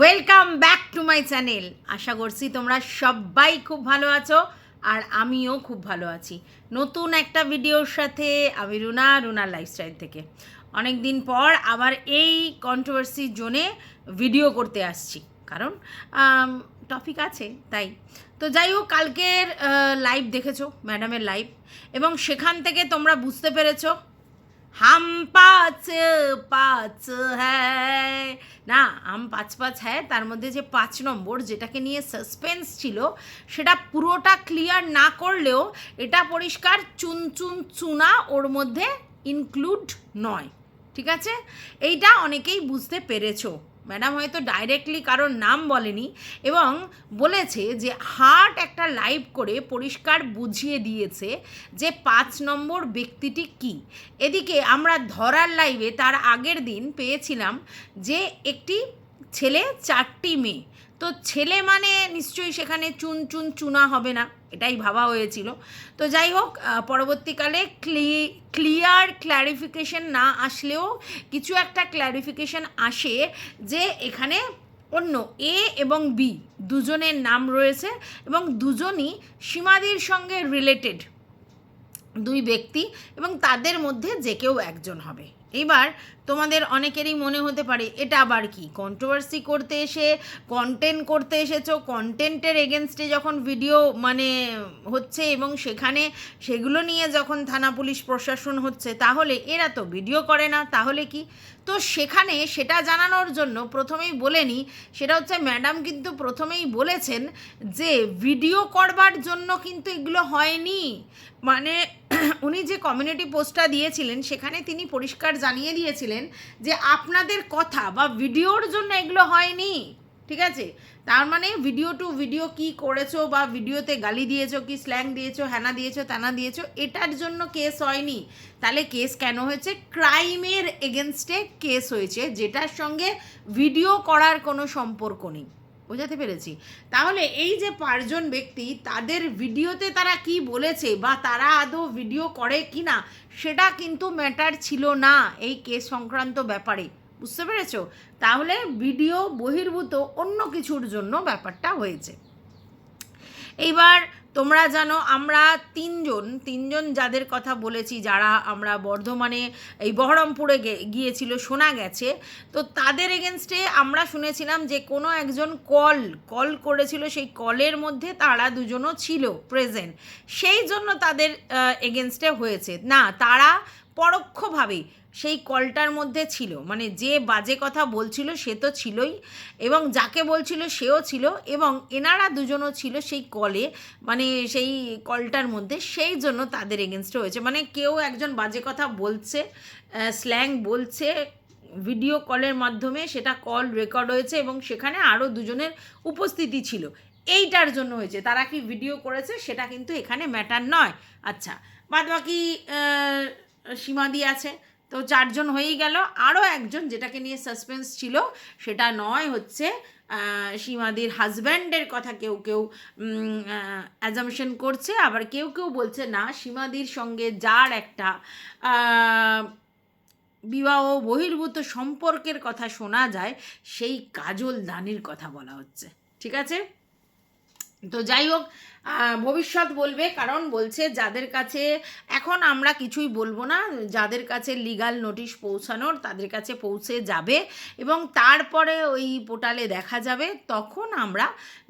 Welcome back to my channel আশা করছি তোমরা সবাই খুব ভালো আছো আর আমিও খুব ভালো আছি। নতুন একটা ভিডিওর সাথে আমি রুনা রুনার লাইফস্টাইল থেকে। অনেক দিন পর আবার এই কন্ট্রোভার্সি জোনে ভিডিও করতে আসছি। কারণ টপিক আছে, তাই। তো যাই হোক, কালকের লাইভ দেখেছ ম্যাডামের লাইভ এবং সেখান থেকে তোমরা বুঝতে পেরেছ হাম পাঁচ পাঁচ হ্যায় না আম পাঁচ পাঁচ হ্যায় তার মধ্যে যে পাঁচ নম্বর যেটাকে নিয়ে সাসপেন্স ছিল, সেটা পুরোটা ক্লিয়ার না করলেও এটা পরিষ্কার চুন চুন চুনা ওর মধ্যে ইনক্লুড নয়। ঠিক আছে? এইটা অনেকেই বুঝতে পেরেছ। ম্যাডাম হয়তো ডাইরেক্টলি কারোর নাম বলেনি এবং বলেছে যে হার্ট একটা লাইভ করে পরিষ্কার বুঝিয়ে দিয়েছে যে পাঁচ নম্বর ব্যক্তিটি কি। এদিকে আমরা ধরার লাইভে তার আগের দিন পেয়েছিলাম যে একটি ছেলে, চারটি মেয়ে। তো ছেলে মানে নিশ্চয়ই সেখানে চুন চুন চুনা হবে না। এটাই ভাবা হয়েছিল। তো যাই হোক পরবর্তীকালে ক্লি ক্লিয়ার ক্ল্যারিফিকেশন না আসলেও কিছু একটা ক্ল্যারিফিকেশন আসে যে এখানে অন্য এ এবং বি দুজনের নাম রয়েছে এবং দুজনই সীমাদির সঙ্গে রিলেটেড দুই ব্যক্তি এবং তাদের মধ্যে যে কেউ একজন হবে। এবার তোমাদের অনেকেরই মনে হতে পারে, এটা আবার কি? কন্ট্রোভার্সি করতে এসে কন্টেন্ট করতে এসেছ কন্টেন্টের এগেনস্টে যখন ভিডিও মানে হচ্ছে এবং সেখানে সেগুলো নিয়ে যখন থানা পুলিশ প্রশাসন হচ্ছে, তাহলে এরা তো ভিডিও করে না, তাহলে কি? তো সেখানে সেটা জানানোর জন্য প্রথমেই বলে নিই সেটা হচ্ছে ম্যাডাম কিন্তু প্রথমেই বলেছেন যে ভিডিও করবার জন্য কিন্তু এগুলো হয়নি। মানে উনি যে কমিউনিটি পোস্টটা দিয়েছিলেন, সেখানে তিনি পরিষ্কার জানিয়ে দিয়েছিলেন যে আপনাদের কথা বা ভিডিওর জন্য এগুলো হয়নি, ঠিক আছে? তার মানে ভিডিও টু ভিডিও কি করেছ বা ভিডিওতে গালি দিয়েছ, কি স্ল্যাং দিয়েছ হ্যানা দিয়েছ, তানা দিয়েছ, এটার জন্য কেস হয়নি। তাহলে কেস কেন হয়েছে? ক্রাইমের এগেনস্টে কেস হয়েছে, যেটার সঙ্গে ভিডিও করার কোনো সম্পর্ক নেই। বোঝাতে পেরেছি। তাহলে এই যে পাঁচজন ব্যক্তি, তাদের ভিডিওতে তারা কি বলেছে বা তারা আদৌ ভিডিও করে কি না সেটা কিন্তু ম্যাটার ছিল না এই কেস সংক্রান্ত ব্যাপারে। বুঝতে পেরেছ? তাহলে ভিডিও বহির্ভূত অন্য কিছুর জন্য ব্যাপারটা হয়েছে। এইবার তোমরা জানো, আমরা তিনজন তিনজন যাদের কথা বলেছি, যারা আমরা বর্ধমানে এই বহরমপুরে গিয়েছিল, শোনা গেছে, তো তাদের এগেনস্টে আমরা শুনেছিলাম যে কোনো একজন কল কল করেছিল, সেই কলের মধ্যে তারা দুজনও ছিল প্রেজেন্ট সেই জন্য তাদের এগেনস্টে হয়েছে। না, তারা পরোক্ষভাবে সেই কলটার মধ্যে ছিল। মানে যে বাজে কথা বলছিল সে তো ছিলই এবং যাকে বলছিল সেও ছিল এবং এনারা দুজনও ছিল সেই কলে মানে সেই কলটার মধ্যে। সেই জন্য তাদের এগেনস্টে হয়েছে। মানে কেউ একজন বাজে কথা বলছে স্ল্যাং বলছে ভিডিও কলের মাধ্যমে সেটা কল রেকর্ড হয়েছে এবং সেখানে আরও দুজনের উপস্থিতি ছিল। এইটার জন্য হয়েছে। তারা কি ভিডিও করেছে সেটা কিন্তু এখানে ম্যাটার নয়। আচ্ছা বাদ বাকি সীমাদি আছে। তো চারজন হয়েই গেল। আরও একজন যেটাকে নিয়ে সাসপেন্স ছিল, সেটা নয় হচ্ছে সীমাদির হাজব্যান্ডের কথা কেউ কেউ অ্যাজামশন করছে। আবার কেউ কেউ বলছে, না, সীমাদির সঙ্গে যার একটা বিবাহ বহির্ভূত সম্পর্কের কথা শোনা যায়, সেই কাজল দানির কথা বলা হচ্ছে। ঠিক আছে? তো যাই হোক ভবিষ্যৎ বলবে, কারণ বলছে যাদের কাছে, এখন আমরা কিছুই বলব না, যাদের কাছে লিগাল নোটিশ পৌঁছানোর তাদের কাছে পৌঁছে যাবে এবং তারপরে ওই পোর্টালে দেখা যাবে, তখন আমরা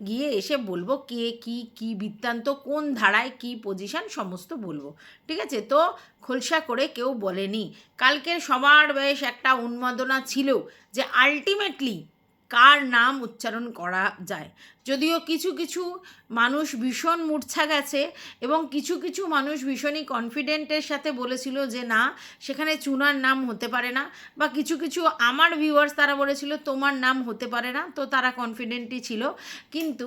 গিয়ে এসে বলব কে কি কি বৃত্তান্ত, কোন ধারায় কি পজিশন সমস্ত বলব। ঠিক আছে? তো খোলসা করে কেউ বলেনি। কালকের সবার বেশ একটা উন্মাদনা ছিল যে আলটিমেটলি কার নাম উচ্চারণ করা যায়। যদিও কিছু কিছু মানুষ ভীষণ মূর্ছা গেছে এবং কিছু কিছু মানুষ ভীষণই কনফিডেন্টের সাথে বলেছিল যে না, সেখানে চুনার নাম হতে পারে না বা কিছু কিছু আমার ভিউয়ার্স তারা বলেছিল তোমার নাম হতে পারে না, তো তারা কনফিডেন্টই ছিল। কিন্তু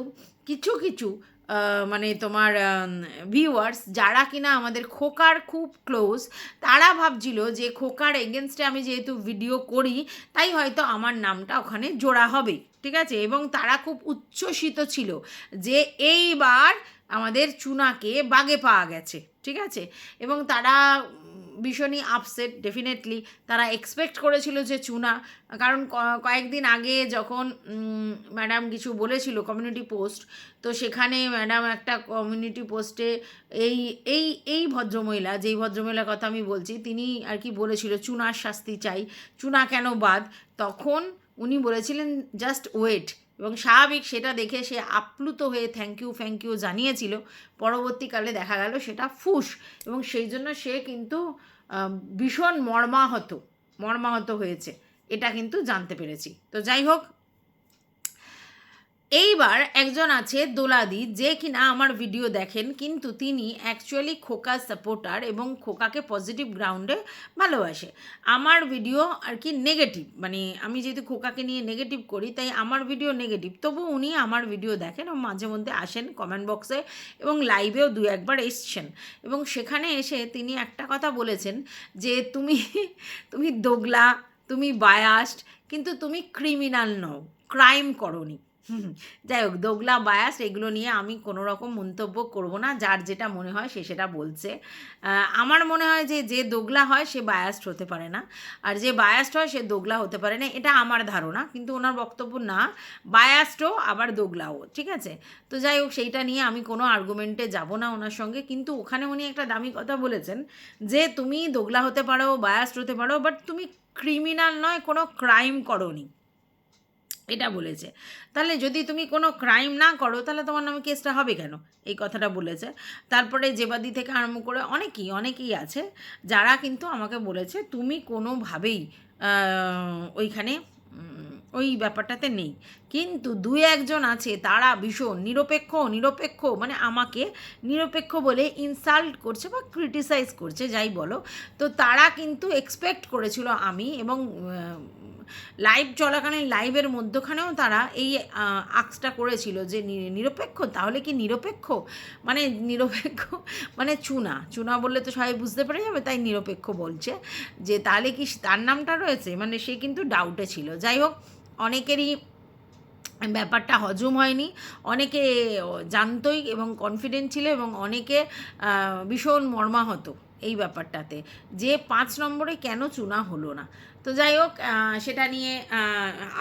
কিছু কিছু মানে তোমার ভিউয়ার্স যারা কিনা আমাদের খোকার খুব ক্লোজ তারা ভাবছিল যে খোকার এগেনস্টে আমি যেহেতু ভিডিও করি, তাই হয়তো আমার নামটা ওখানে জোড়া হবে ঠিক আছে? এবং তারা খুব উচ্ছ্বসিত ছিল যে এইবার আমাদের চুনাকে বাগে পাওয়া গেছে, ঠিক আছে? এবং তারা ভীষণই আপসেট ডেফিনেটলি তারা এক্সপেক্ট করেছিল যে চুনা। কারণ কয়েকদিন আগে যখন ম্যাডাম কিছু বলেছিল কমিউনিটি পোস্ট তো সেখানে ম্যাডাম একটা কমিউনিটি পোস্টে এই এই এই ভদ্রমহিলা, যেই ভদ্রমহিলার কথা আমি বলছি, তিনি আর কি বলেছিল, চুনার শাস্তি চাই। চুনা কেন বাদ? তখন উনি বলেছিলেন জাস্ট ওয়েট এবং স্বাভাবিক সেটা দেখে সে আপ্লুত হয়ে থ্যাংক ইউ ফ্যাংক ইউ জানিয়েছিল। পরবর্তীকালে দেখা গেল সেটা ফুস এবং সেই জন্য সে কিন্তু ভীষণ মর্মাহত মর্মাহত হয়েছে। এটা কিন্তু জানতে পেরেছি। তো যাই হোক এইবার একজন আছে দোলাদি, যে কিনা আমার ভিডিও দেখেন, কিন্তু তিনি অ্যাকচুয়ালি খোকা সাপোর্টার এবং খোকাকে পজিটিভ গ্রাউন্ডে ভালোবাসে। আমার ভিডিও আর কি নেগেটিভ মানে আমি যেহেতু খোকাকে নিয়ে নেগেটিভ করি, তাই আমার ভিডিও নেগেটিভ তবু উনি আমার ভিডিও দেখেন এবং মাঝে মধ্যে আসেন কমেন্ট বক্সে এবং লাইভেও দু একবার এসছেন। এবং সেখানে এসে তিনি একটা কথা বলেছেন যে, তুমি তুমি দোগলা, তুমি বায়াস্ট কিন্তু তুমি ক্রিমিনাল নও ক্রাইম করনি। যাই হোক, দোগলা বায়াস, এগুলো নিয়ে আমি কোনো রকম মন্তব্য করব না। যার যেটা মনে হয় সে সেটা বলছে। আমার মনে হয় যে যে দোগলা হয় সে বায়াস্ট হতে পারে না। আর যে বায়াস্ট হয় সে দোগলা হতে পারে না, এটা আমার ধারণা। কিন্তু ওনার বক্তব্য না, বায়াস্টও, আবার দোগলাও, ঠিক আছে? তো যাই হোক, সেইটা নিয়ে আমি কোনো আর্গুমেন্টে যাব না ওনার সঙ্গে। কিন্তু ওখানে উনি একটা দামি কথা বলেছেন যে, তুমি দোগলা হতে পারো, বায়াস্ট হতে পারো বাট তুমি ক্রিমিনাল নয়, কোনো ক্রাইম করনি। এটা বলেছে। তাহলে যদি তুমি কোনো ক্রাইম না করো, তাহলে তোমার নামে কেসটা হবে কেন? এই কথাটা বলেছে। তারপরে জেবাদি থেকে আরম্ভ করে অনেকেই অনেকেই আছে যারা কিন্তু আমাকে বলেছে, তুমি কোনোভাবেই ওইখানে ওই ব্যাপারটাতে নেই। কিন্তু দুই একজন আছে, তারা ভীষণ নিরপেক্ষ নিরপেক্ষ মানে আমাকে নিরপেক্ষ বলে ইনসাল্ট করছে বা ক্রিটিসাইজ করছে, যাই বলো। তো তারা কিন্তু এক্সপেক্ট করেছিল আমি এবং লাইভ চলাকালীন লাইভের মধ্যখানেও তারা এই আক্সটা করেছিল যে নিরপেক্ষ, তাহলে কি নিরপেক্ষ? মানে নিরপেক্ষ মানে চুনা। চুনা বললে তো সবাই বুঝতে পেরে যাবে, তাই নিরপেক্ষ বলছে। যে তাহলে কি তার নামটা রয়েছে? মানে সে কিন্তু ডাউটে ছিল। যাই হোক, অনেকেরই ব্যাপারটা হজম হয়নি। অনেকে জানতই এবং কনফিডেন্ট ছিল এবং অনেকে ভীষণ মর্মাহত। এই ব্যাপারটাতে। যে পাঁচ নম্বরে কেন চুনা হলো না? তো যাই হোক সেটা নিয়ে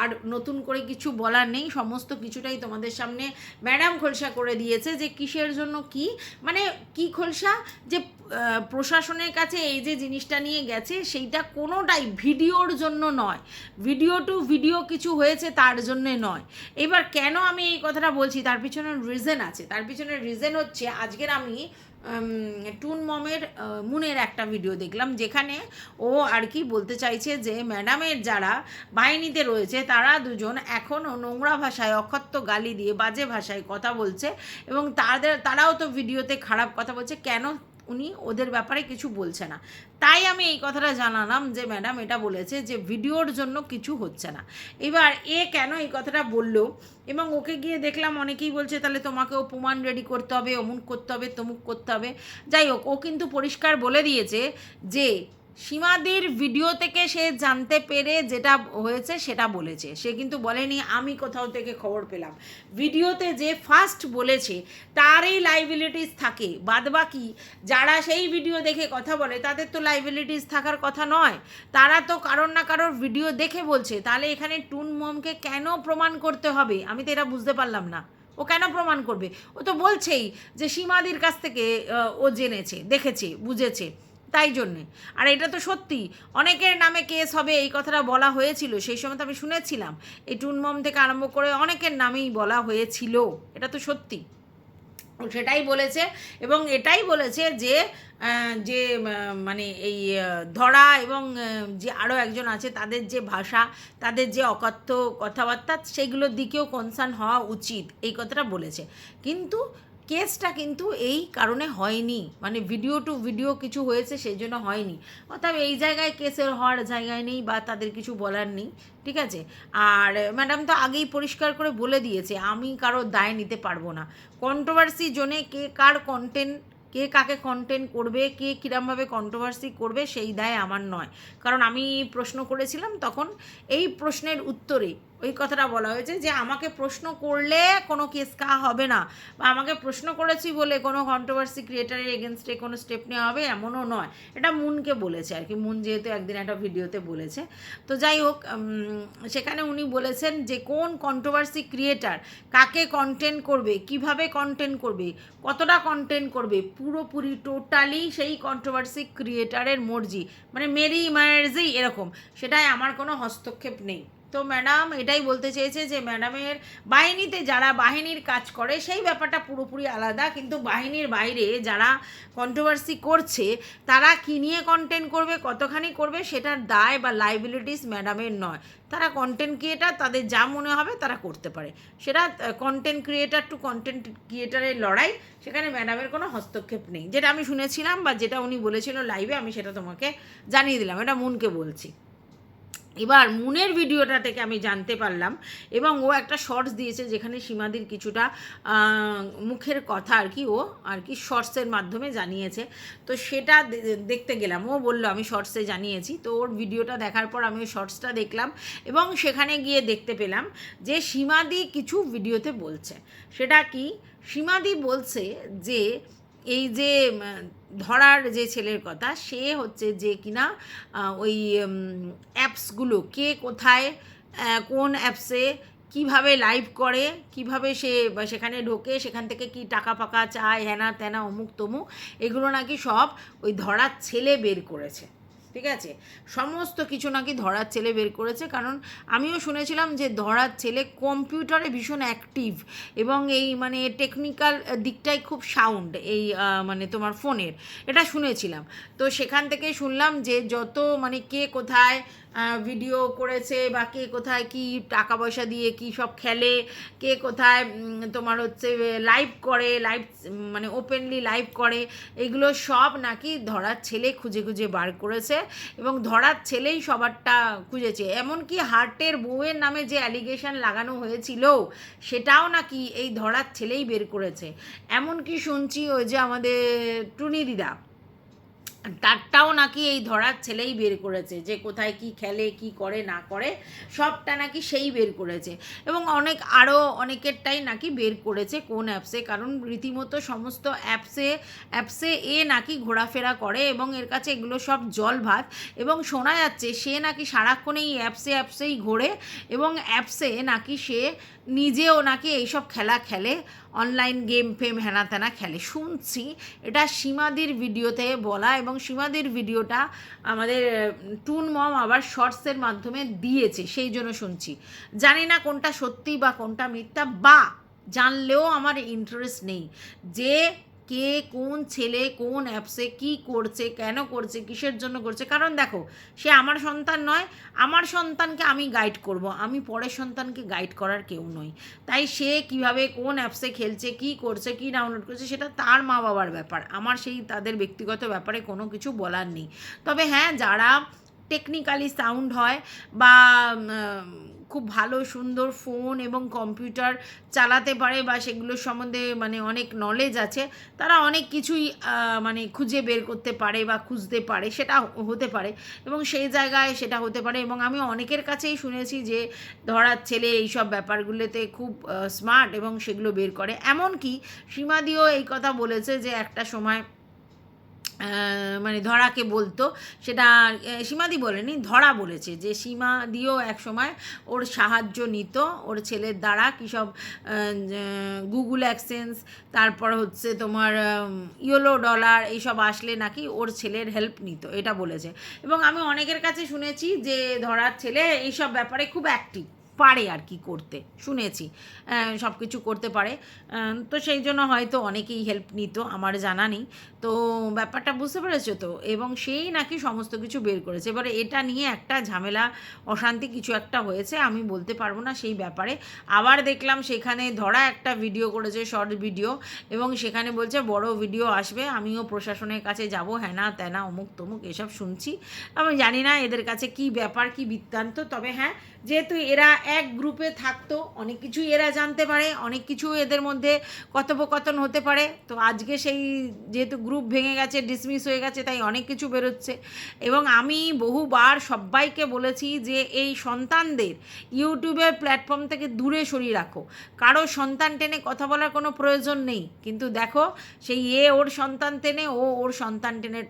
আর নতুন করে কিছু বলার নেই। সমস্ত কিছুটাই তোমাদের সামনে ম্যাডাম খোলসা করে দিয়েছে যে কিসের জন্য কি? মানে কি খোলসা? যে প্রশাসনের কাছে এই যে জিনিসটা নিয়ে গেছে, সেইটা কোনোটাই ভিডিওর জন্য নয়। ভিডিও টু ভিডিও কিছু হয়েছে তার জন্যে নয়। এবার কেন আমি এই কথাটা বলছি? তার পিছনে রিজন আছে। তার পিছনে রিজন হচ্ছে, আজকের আমি টুন মমের মুনের একটা ভিডিও দেখলাম, যেখানে ও আর কি বলতে চাইছে যে, ম্যাডামের যারা বাহিনীতে রয়েছে, তারা দুজন এখনও নোংরা ভাষায় অকথ্য গালি দিয়ে বাজে ভাষায় কথা বলছে এবং তাদের, তারাও তো ভিডিওতে খারাপ কথা বলছে, কেন উনি ওদের ব্যাপারে কিছু বলছে না। তাই আমি এই কথাটা জানালাম যে ম্যাডাম এটা বলেছে যে ভিডিওর জন্য কিছু হচ্ছে না। এবার এ কেন এই কথাটা বলল? এবং ওকে গিয়ে দেখলাম অনেকেই বলছে, তাহলে তোমাকেও প্রমাণ রেডি করতে হবে, অমুক করতে হবে, তমুক করতে হবে। যাই হোক, ও কিন্তু পরিষ্কার বলে দিয়েছে যে সীমাদির ভিডিও থেকে সে জানতে পেরে যেটা হয়েছে সেটা বলেছে। সে কিন্তু বলেনি, আমি কোথাও থেকে খবর পেলাম। ভিডিওতে যে ফার্স্ট বলেছে, তারই লাইবিলিটিস থাকে। বাদবাকি যারা সেই ভিডিও দেখে কথা বলে, তাদের তো লাইবিলিটিস থাকার কথা নয়। তারা তো কারোর না কারোর ভিডিও দেখে বলছে। তাহলে এখানে টুন মমকে কেন প্রমাণ করতে হবে? আমি তো এটা বুঝতে পারলাম না। ও কেন প্রমাণ করবে? ও তো বলছেই যে সীমাদির কাছ থেকে ও জেনেছে, দেখেছে, বুঝেছে। তাই জন্যে। আর এটা তো সত্যি, অনেকের নামে কেস হবে, এই কথাটা বলা হয়েছিল, সেই সময় তো আমি শুনেছিলাম। এই টুনমম থেকে আরম্ভ করে অনেকের নামেই বলা হয়েছিল, এটা তো সত্যি। সেটাই বলেছে এবং এটাই বলেছে যে যে মানে এই ধরা এবং যে আরও একজন আছে, তাদের যে ভাষা, তাদের যে অকথ্য কথাবার্তা, সেগুলোর দিকেও কনসার্ন হওয়া উচিত, এই কথাটা বলেছে। কিন্তু কেসটা কিন্তু এই কারণে হয়নি। মানে ভিডিও টু ভিডিও কিছু হয়েছে, সেই জন্য হয়নি। অর্থাৎ এই জায়গায় কেসের হওয়ার জায়গায় নেই বা তাদের কিছু বলার নেই, ঠিক আছে? আর ম্যাডাম তো আগেই পরিষ্কার করে বলে দিয়েছে, আমি কারও দায় নিতে পারব না। কন্ট্রোভার্সি জোনে কে কার কন্টেন্ট কে কাকে কন্টেন্ট করবে, কে কীরমভাবে কন্ট্রোভার্সি করবে, সেই দায় আমার নয়। কারণ আমি প্রশ্ন করেছিলাম তখন, এই প্রশ্নের উত্তরে ওই কথাটা বলা হয়েছে যে আমাকে প্রশ্ন করলে কোনো কেস কা হবে না। বা আমাকে প্রশ্ন করেছি বলে কোনো কন্ট্রোভার্সি ক্রিয়েটারের এগেনস্টে কোনো স্টেপ নেওয়া হবে এমনও নয়। এটা মুনকে বলেছে আর কি। মুন যেহেতু একদিন একটা ভিডিওতে বলেছে। তো যাই হোক সেখানে উনি বলেছেন যে কোন কন্ট্রোভার্সি ক্রিয়েটার কাকে কন্টেন্ট করবে, কীভাবে কন্টেন্ট করবে, কতটা কন্টেন্ট করবে, পুরোপুরি টোটালি সেই কন্ট্রোভার্সি ক্রিয়েটারের মর্জি। মানে মেরি মায়ার্জি এরকম, সেটাই আমার কোনো হস্তক্ষেপ নেই। তো ম্যাডাম এটাই বলতে চেয়েছে যে ম্যাডামের বাহিনীতে যারা বাহিনীর কাজ করে, সেই ব্যাপারটা পুরোপুরি আলাদা। কিন্তু বাহিনীর বাইরে যারা কন্ট্রোভার্সি করছে, তারা কী নিয়ে কন্টেন্ট করবে, কতখানি করবে, সেটার দায় বা লাইবিলিটিস ম্যাডামের নয়। তারা কন্টেন্ট ক্রিয়েটার তাদের যা মনে হবে তারা করতে পারে। সেটা কন্টেন্ট ক্রিয়েটার টু কন্টেন্ট ক্রিয়েটারের লড়াই, সেখানে ম্যাডামের কোনো হস্তক্ষেপ নেই। যেটা আমি শুনেছিলাম বা যেটা উনি বলেছিল লাইভে আমি সেটা তোমাকে জানিয়ে দিলাম। এটা মুনকে বলছি। এবার মুনের ভিডিওটা থেকে আমি জানতে পারলাম এবং ও একটা শর্টস দিয়েছে যেখানে সীমাদির কিছুটা মুখের কথা আর কি ও আর কি শর্টসের মাধ্যমে জানিয়েছে। তো সেটা দেখতে গেলাম। ও বলল, আমি শর্টসে জানিয়েছি। তো ওর ভিডিওটা দেখার পর আমি ওই শর্টসটা দেখলাম এবং সেখানে গিয়ে দেখতে পেলাম যে সীমাদি কিছু ভিডিওতে বলছে। সেটা কি? সীমাদি বলছে যে, এই যে ধরার যে ছেলের কথা, সে হচ্ছে যে কিনা ওই অ্যাপসগুলো কে কোথায় কোন অ্যাপসে কীভাবে লাইভ করে, কীভাবে সে সেখানে ঢোকে, সেখান থেকে কি টাকা ফাকা চায়, হ্যানা ত্যানা, অমুক তমুক, এগুলো নাকি সব ওই ধরার ছেলে বের করেছে। ঠিক আছে? সমস্ত কিছু নাকি ধরার ছেলে বের করেছে। কারণ আমিও শুনেছিলাম যে ধরার ছেলে কম্পিউটারে ভীষণ অ্যাক্টিভ এবং এই মানে টেকনিক্যাল দিকটাই খুব সাউন্ড এই মানে তোমার ফোনের। এটা শুনেছিলাম। তো সেখান থেকে শুনলাম যে যত মানে কে কোথায় ভিডিও করেছে বা কে কোথায় কি টাকা পয়সা দিয়ে কি সব খেলে, কে কোথায় তোমার হচ্ছে লাইভ করে লাইভ মানে ওপেনলি লাইভ করে, এগুলো সব নাকি ধরার ছেলে খুঁজে খুঁজে বার করেছে এবং ধরার ছেলেই সবারটা খুঁজেছে। এমনকি হার্টের বউয়ের নামে যে অ্যালিগেশন লাগানো হয়েছিল, সেটাও নাকি এই ধরার ছেলেই বের করেছে। এমনকি শুনছি ওই যে আমাদের টুনি দিদা তারটাও নাকি এই ধরার ছেলেই বের করেছে, যে কোথায় কি খেলে, কি করে, না করে, সবটা নাকি সেই বের করেছে। এবং অনেক, আরও অনেকেরটাই নাকি বের করেছে কোন অ্যাপসে, কারণ রীতিমতো সমস্ত অ্যাপসে অ্যাপসে এ নাকি ঘোরাফেরা করে এবং এর কাছে এগুলো সব জল ভাত। এবং শোনা যাচ্ছে সে নাকি সারাক্ষণ এই অ্যাপসে, অ্যাপসেই ঘোরে এবং অ্যাপসে নাকি সে নিজেও নাকি এইসব খেলা খেলে। অনলাইন গেম ফেম হেনা তেনা খেলে। শুনছি, এটা সীমাদির ভিডিওতে বলা এবং সীমাদির ভিডিওটা আমাদের টুন মম আবার শর্টসের মাধ্যমে দিয়েছে, সেই জন্য শুনছি। জানি না কোনটা সত্যি বা কোনটা মিথ্যা, বা জানলেও আমার ইন্টারেস্ট নেই। যে কে কোন ছেলে কোন অ্যাপসে কি করছে, কেন করছে, কিসের জন্য করছে? কারণ দেখো, সে আমার সন্তান নয়, আমার সন্তানকে আমি গাইড করব। আমি পরের সন্তানকে গাইড করার কেউ নই। তাই সে কীভাবে কোন অ্যাপসে খেলছে, কি করছে, কি ডাউনলোড করছে, সেটা তার মা বাবার ব্যাপার। আমার সেই তাদের ব্যক্তিগত ব্যাপারে কোনো কিছু বলার নেই। তবে হ্যাঁ যারা টেকনিক্যালি সাউন্ড হয় বা খুব ভালো, সুন্দর ফোন এবং কম্পিউটার চালাতে পারে বা সেগুলোর সম্বন্ধে মানে অনেক নলেজ আছে। তারা অনেক কিছুই মানে খুঁজে বের করতে পারে বা খুঁজতে পারে, সেটা হতে পারে এবং সেই জায়গায় সেটা হতে পারে এবং আমি অনেকের কাছেই শুনেছি যে ধরার ছেলে এইসব ব্যাপারগুলোতে খুব স্মার্ট এবং সেগুলো বের করে। এমনকি সীমাদিও এই কথা বলেছে যে একটা সময় মানে ধরাকে বলতো, সেটা সীমাদি বলেনি, ধরা বলেছে যে সীমা দিয়েও এক সময় ওর সাহায্য নিত, ওর ছেলের দ্বারা কী সব গুগল অ্যাক্সেন্স তারপর হচ্ছে তোমার ইয়েলো ডলার এইসব আসলে নাকি ওর ছেলের হেল্প নিত, এটা বলেছে। এবং আমি অনেকের কাছে শুনেছি যে ধরার ছেলে এইসব ব্যাপারে খুব অ্যাক্টিভ পারে আর কি করতে, শুনেছি সব কিছু করতে পারে। তো সেই জন্য হয়তো অনেকেই হেল্প নিত, আমার জানা নেই। তো ব্যাপারটা বুঝতে পেরেছ তো? এবং সেই নাকি সমস্ত কিছু বের করেছে। এবারে এটা নিয়ে একটা ঝামেলা, অশান্তি কিছু একটা হয়েছে, আমি বলতে পারব না সেই ব্যাপারে। আবার দেখলাম সেখানে ধরা একটা ভিডিও করেছে শর্ট ভিডিও এবং সেখানে বলছে, বড় ভিডিও আসবে, আমিও প্রশাসনের কাছে যাব হ্যানা ত্যানা অমুক তমুক, এসব শুনছি। আমি জানি না এদের কাছে কি ব্যাপার, কি বৃত্তান্ত, তবে হ্যাঁ যেহেতু এরা এক গ্রুপে থাকতো, অনেক কিছুই এরা জানতে পারে, অনেক কিছু এদের মধ্যে কথোপকথন হতে পারে। তো আজকে সেই যেহেতু গ্রুপ ভেঙে গেছে ডিসমিস হয়ে গেছে, তাই অনেক কিছু বেরোচ্ছে। এবং আমি বহুবার সবাইকে বলেছি যে এই সন্তানদের ইউটিউবের প্ল্যাটফর্ম থেকে দূরে সরিয়ে রাখো। কারও সন্তান টেনে কথা বলার কোনো প্রয়োজন নেই। কিন্তু দেখো, সেই এ ওর সন্তান টেনে, ও ওর সন্তান টেনে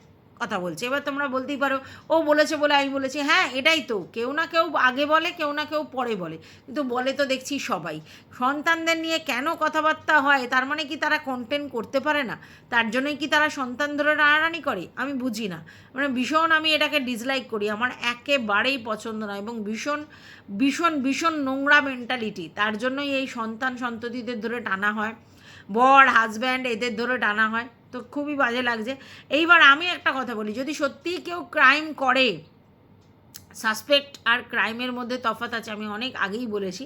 কথা বলছে। এবার তোমরা বলতেই পারো, ও বলেছে বলে আমি বলেছি হ্যাঁ এটাই তো। কেউ না কেউ আগে বলে, কেউ না কেউ পরে বলে। কিন্তু বলে তো দেখছি সবাই। সন্তানদের নিয়ে কেন কথাবার্তা হয়? তার মানে কি তারা কন্টেন্ট করতে পারে না? তার জন্যই কি তারা সন্তান ধরে রাড়ারানি করে? আমি বুঝি না। মানে ভীষণ আমি এটাকে ডিসলাইক করি। আমার একেবারেই পছন্দ নয় এবং ভীষণ ভীষণ ভীষণ নোংরা মেন্টালিটি তার জন্যই এই সন্তান সন্ততিদের ধরে টানা হয়। বর হাজব্যান্ড এদের ধরে টানা হয়। তো খুবই বাজে লাগছে। এইবার আমি একটা কথা বলি, যদি সত্যিই কেউ ক্রাইম করে সাসপেক্ট আর ক্রাইমের মধ্যে তফাৎ আছে, আমি অনেক আগেই বলেছি,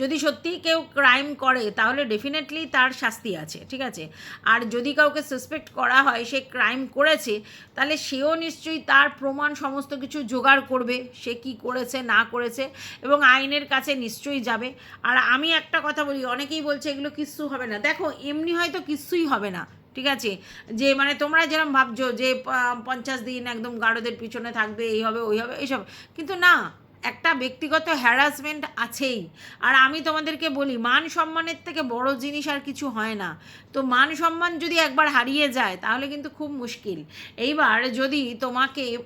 যদি সত্যিই কেউ ক্রাইম করে, তাহলে ডেফিনেটলি তার শাস্তি আছে, ঠিক আছে? আর যদি কাউকে সাসপেক্ট করা হয়, সে ক্রাইম করেছে, তাহলে সেও নিশ্চয়ই তার প্রমাণ সমস্ত কিছু জোগাড় করবে, সে কি করেছে, না করেছে, এবং আইনের কাছে নিশ্চয়ই যাবে। আর আমি একটা কথা বলি, অনেকেই বলছে এগুলো কিচ্ছু হবে না। দেখো, এমনি হয়তো কিচ্ছুই হবে না। ঠিক আছে? যে মানে তোমরা যেরকম ভাবছ যে পঞ্চাশ দিন একদম গাঢ়দের পিছনে থাকবে, এই হবে, ওই হবে, এইসব। কিন্তু না একটা ব্যক্তিগত হ্যারাসমেন্ট আছেই। আর আমি তোমাদেরকে বলি মান সম্মানের থেকে বড় জিনিস আর কিছু হয় না। তো মান সম্মান যদি একবার হারিয়ে যায় তাহলে কিন্তু খুব মুশকিল। এইবার যদি তোমাকে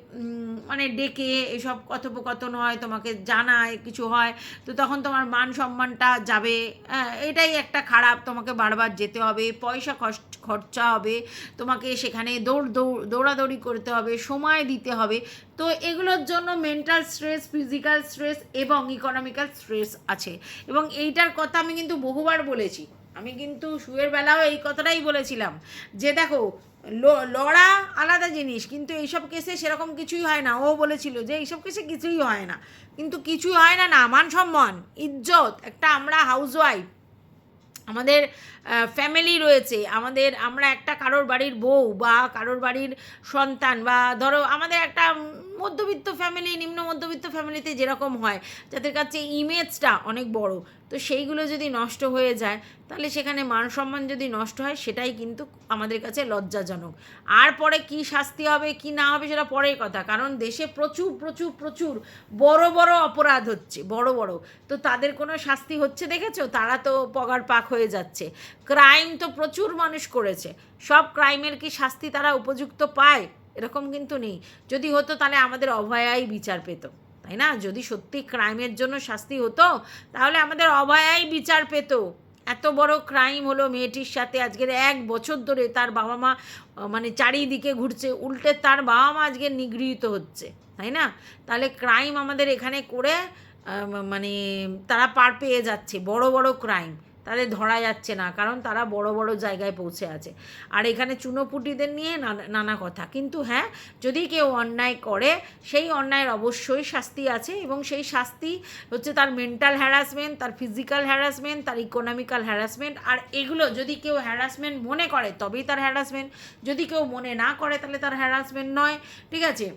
মানে ডেকে এসব কথোপকথন হয় তোমাকে জানায় কিছু হয় তো তখন তোমার মান সম্মানটা যাবে। হ্যাঁ, এটাই একটা খারাপ তোমাকে বারবার যেতে হবে পয়সা খরচ- খরচা হবে তোমাকে সেখানে দৌড় দৌড় দৌড়াদৌড়ি করতে হবে সময় দিতে হবে। তো এগুলোর জন্য মেন্টাল স্ট্রেস ফিজিক্যাল স্ট্রেস এবং ইকোনমিক্যাল স্ট্রেস আছে। এবং এইটার কথা আমি কিন্তু বহুবার বলেছি। আমি কিন্তু শুয়ের বেলাও এই কথাটাই বলেছিলাম যে দেখো লড়া আলাদা জিনিস, কিন্তু এইসব কেসে সেরকম কিছুই হয় না। ও বলেছিল যে এইসব কেসে কিছুই হয় না। কিন্তু কিছুই হয় না না, মান সম্মান, ইজ্জত, একটা আমরা হাউসওয়াইফ আমাদের ফ্যামিলি রয়েছে, আমাদের, আমরা একটা কারোর বাড়ির বউ বা কারোর বাড়ির সন্তান বা ধরো আমাদের একটা মধ্যবিত্ত ফ্যামিলি নিম্ন মধ্যবিত্ত ফ্যামিলিতে যেরকম হয়, যাদের কাছে ইমেজটা অনেক বড়, তো সেইগুলো যদি নষ্ট হয়ে যায়, তাহলে সেখানে মান সম্মান যদি নষ্ট হয়, সেটাই কিন্তু আমাদের কাছে লজ্জাজনক। আর পরে কি শাস্তি হবে, কি না হবে, সেটা পরের কথা, কারণ দেশে প্রচুর প্রচুর প্রচুর বড় বড় অপরাধ হচ্ছে, বড় বড়। তো তাদের কোনো শাস্তি হচ্ছে দেখেছ? তারা তো পগার পাক হয়ে যাচ্ছে। ক্রাইম তো প্রচুর মানুষ করেছে। সব ক্রাইমের কি শাস্তি তারা উপযুক্ত পায়? এরকম কিন্তু নেই। যদি হতো তাহলে আমাদের অভয়াই বিচার পেত, তাই না? যদি সত্যি ক্রাইমের জন্য শাস্তি হতো, তাহলে আমাদের অভয়াই বিচার পেত। এত বড় ক্রাইম হলো মেয়েটির সাথে। আজকের এক বছর ধরে তার বাবা মা মানে চারিদিকে ঘুরছে, উল্টে তার বাবা মা আজকে নিগৃহীত হচ্ছে, তাই না? তাহলে ক্রাইম আমাদের এখানে করে মানে তারা পার পেয়ে যাচ্ছে, বড় বড় ক্রাইম। তাদের ধরা যাচ্ছে না, কারণ তারা বড় বড় জায়গায় পৌঁছে আছে। আর এখানে চুনোপুটিদের নিয়ে নানা কথা। কিন্তু হ্যাঁ যদি কেউ অন্যায় করে, সেই অন্যায়ের অবশ্যই শাস্তি আছে এবং সেই শাস্তি হচ্ছে তার মেন্টাল হ্যারাসমেন্ট তার ফিজিক্যাল হ্যারাসমেন্ট তার ইকোনমিক্যাল হ্যারাসমেন্ট আর এগুলো যদি কেউ হ্যারাসমেন্ট মনে করে, তবেই তার হ্যারাসমেন্ট যদি কেউ মনে না করে, তাহলে তার হ্যারাসমেন্ট নয়। ঠিক আছে?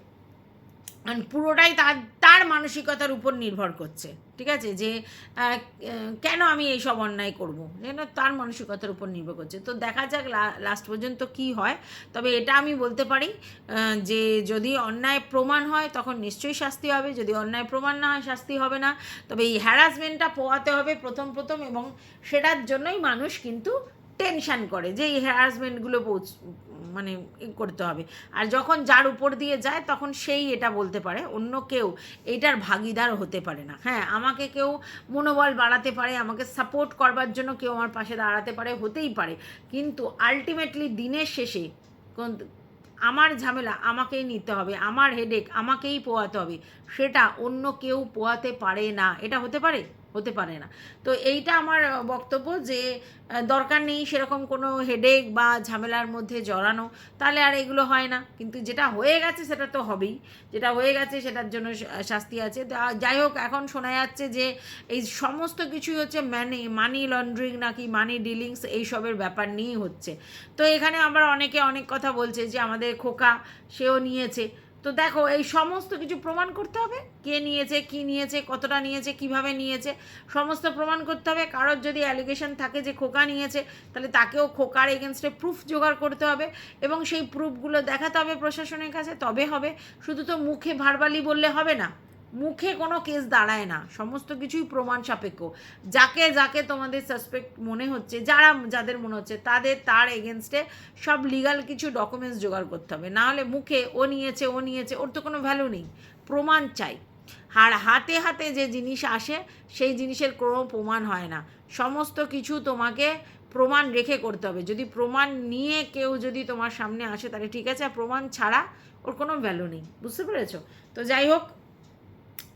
পুরোটাই তার তার মানসিকতার উপর নির্ভর করছে, ঠিক আছে? যে কেন আমি এইসব অন্যায় করব? যেন তার মানসিকতার উপর নির্ভর করছে। তো দেখা যাক লাস্ট পর্যন্ত কি হয়। তবে এটা আমি বলতে পারি যে যদি অন্যায় প্রমাণ হয়, তখন নিশ্চয়ই শাস্তি হবে। যদি অন্যায় প্রমাণ না হয়, শাস্তি হবে না। তবে এই হ্যারাসমেন্টটা পোয়াতে হবে প্রথম প্রথম এবং সেটার জন্যই মানুষ কিন্তু টেনশান করে যে এই হ্যারাসমেন্টগুলো মানে করতে হবে। আর যখন যার উপর দিয়ে যায়, তখন সেই এটা বলতে পারে। অন্য কেউ এইটার ভাগিদার হতে পারে না। হ্যাঁ আমাকে কেউ মনোবল বাড়াতে পারে, আমাকে সাপোর্ট করবার জন্য কেউ আমার পাশে দাঁড়াতে পারে, হতেই পারে। কিন্তু আলটিমেটলি দিনের শেষে আমার ঝামেলা আমাকেই নিতে হবে, আমার হেডেক আমাকেই পোয়াতে হবে। সেটা অন্য কেউ পোয়াতে পারে না। এটা হতে পারে? হতে পারে না। তো এইটা আমার বক্তব্য যে দরকার নেই সেরকম কোনো হেডেক বা ঝামেলার মধ্যে জড়ানো। তাহলে আর এগুলো হয় না। কিন্তু যেটা হয়ে গেছে সেটা তো হবেই। যেটা হয়ে গেছে সেটার জন্য শাস্তি আছে। যাই হোক, এখন শোনা যাচ্ছে যে, এই সমস্ত কিছুই হচ্ছে মানি মানি লন্ড্রিং নাকি মানি ডিলিংস এইসবের ব্যাপার নিয়েই হচ্ছে। তো এখানে আমরা অনেকে অনেক কথা বলছে যে, আমাদের খোকা সেও নিয়েছে। তো দেখো, এই সমস্ত কিছু প্রমাণ করতে হবে। কে নিয়েছে, কি নিয়েছে, কতটা নিয়েছে, কীভাবে নিয়েছে, সমস্ত প্রমাণ করতে হবে। কারোর যদি অ্যালিগেশন থাকে যে খোকা নিয়েছে, তাহলে তাকেও খোকার এগেনস্টে প্রুফ জোগাড় করতে হবে এবং সেই প্রুফগুলো দেখাতে হবে প্রশাসনের কাছে, তবে হবে। শুধু তো মুখে ভারবালি বললে হবে না। মুখে কোনো কেস দাঁড়ায় না। সমস্ত কিছুই প্রমাণ সাপেক্ষ। যাকে যাকে তোমাদের সাসপেক্ট মনে হচ্ছে, যারা, যাদের মনে হচ্ছে, তাদের, তার এগেনস্টে সব লিগাল কিছু ডকুমেন্টস জোগাড় করতে হবে। না হলে মুখে ও নিয়েছে ও নিয়েছে, ওর তো কোনো ভ্যালু নেই। প্রমাণ চাই। আর হাতে হাতে যে জিনিস আসে, সেই জিনিসের কোনো প্রমাণ হয় না। সমস্ত কিছু তোমাকে প্রমাণ রেখে করতে হবে। যদি প্রমাণ নিয়ে কেউ যদি তোমার সামনে আসে, তাহলে ঠিক আছে, আর প্রমাণ ছাড়া ওর কোনো ভ্যালু নেই। বুঝতে পেরেছ? তো যাই হোক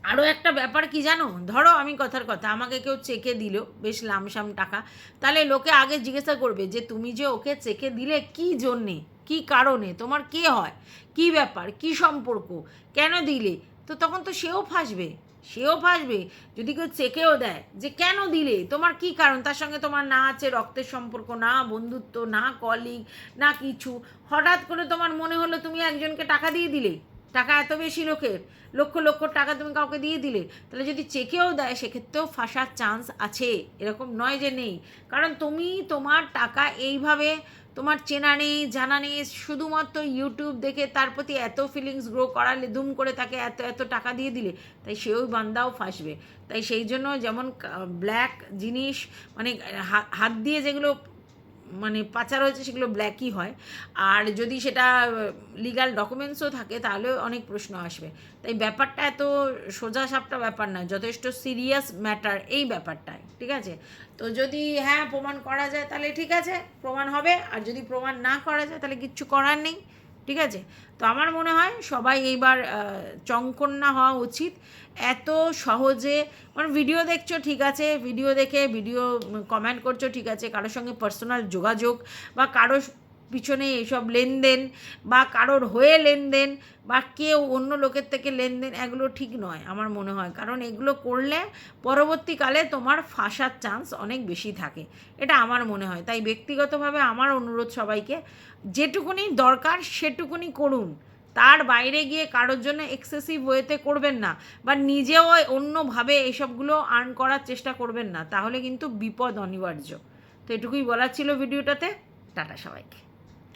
আরও একটা ব্যাপার কি জানো? ধরো আমি কথার কথা, আমাকে কেউ চেকে দিল, বেশ লামসাম টাকা। তাহলে লোকে আগে জিজ্ঞাসা করবে যে, তুমি যে ওকে চেকে দিলে কি জন্যে? কি কারণে? তোমার কে হয়? কি ব্যাপার? কি সম্পর্ক? কেন দিলে? তো তখন তো সেও ফাঁসবে। সেও ফাঁসবে। যদি কেউ চেকেও দেয় যে, কেন দিলে? তোমার কি কারণ? তার সঙ্গে তোমার না আছে রক্তের সম্পর্ক, না বন্ধুত্ব, না কলিগ না কিছু। হঠাৎ করে তোমার মনে হলো তুমি একজনকে টাকা দিয়ে দিলে। টাকা এত বেশি লোকের? লক্ষ লক্ষ টাকা তুমি কাউকে দিয়ে দিলে। তাহলে যদি চেকেও দেয়, সেক্ষেত্রেও ফাঁসার চান্স আছে। এরকম নয় যে নেই। কারণ তুমি তোমার টাকা এইভাবে তোমার চেনা নেই, জানা নেই, শুধুমাত্র ইউটিউব দেখে তার প্রতি এত ফিলিংস গ্রো করালে দুম করে তাকে এত এত টাকা দিয়ে দিলে, তাই সেও বান্দাও ফাঁসবে। তাই সেই জন্য যেমন ব্ল্যাক জিনিস মানে হাত দিয়ে যেগুলো মানে পাচার হয়েছে সেগুলো ব্ল্যাকই হয়। আর যদি সেটা লিগাল ডকুমেন্টসও থাকে তাহলেও অনেক প্রশ্ন আসবে। তাই ব্যাপারটা এত সোজা সাপটা ব্যাপার নয়, যথেষ্ট সিরিয়াস ম্যাটার এই ব্যাপারটায়, ঠিক আছে? তো যদি হ্যাঁ প্রমাণ করা যায়, তাহলে ঠিক আছে, প্রমাণ হবে। আর যদি প্রমাণ না করা যায়, তাহলে কিচ্ছু করার নেই। ঠিক আছে? তো আমার মনে হয় সবাই এইবার চঙ্কন্যা হওয়া উচিত। এত সহজে মানে ভিডিও দেখছ, ঠিক আছে? ভিডিও দেখে ভিডিও কমেন্ট করছ, ঠিক আছে? কারোর সঙ্গে পার্সোনাল যোগাযোগ বা কারোর পিছনে এইসব লেনদেন বা কারোর হয়ে লেনদেন বা কেউ অন্য লোকের থেকে লেনদেন, এগুলো ঠিক নয় আমার মনে হয়। কারণ এগুলো করলে পরবর্তীকালে তোমার ফাঁসার চান্স অনেক বেশি থাকে। এটা আমার মনে হয়। তাই ব্যক্তিগতভাবে আমার অনুরোধ সবাইকে, যেটুকুনি দরকার সেটুকুনি করুন। তার বাইরে গিয়ে কারোর জন্য এক্সেসিভ ওয়েতে করবেন না বা নিজেও অন্যভাবে এইসবগুলো আর্ন করার চেষ্টা করবেন না। তাহলে কিন্তু বিপদ অনিবার্য। তো এটুকুই বলার ছিল ভিডিওটাতে। টাটা সবাইকে।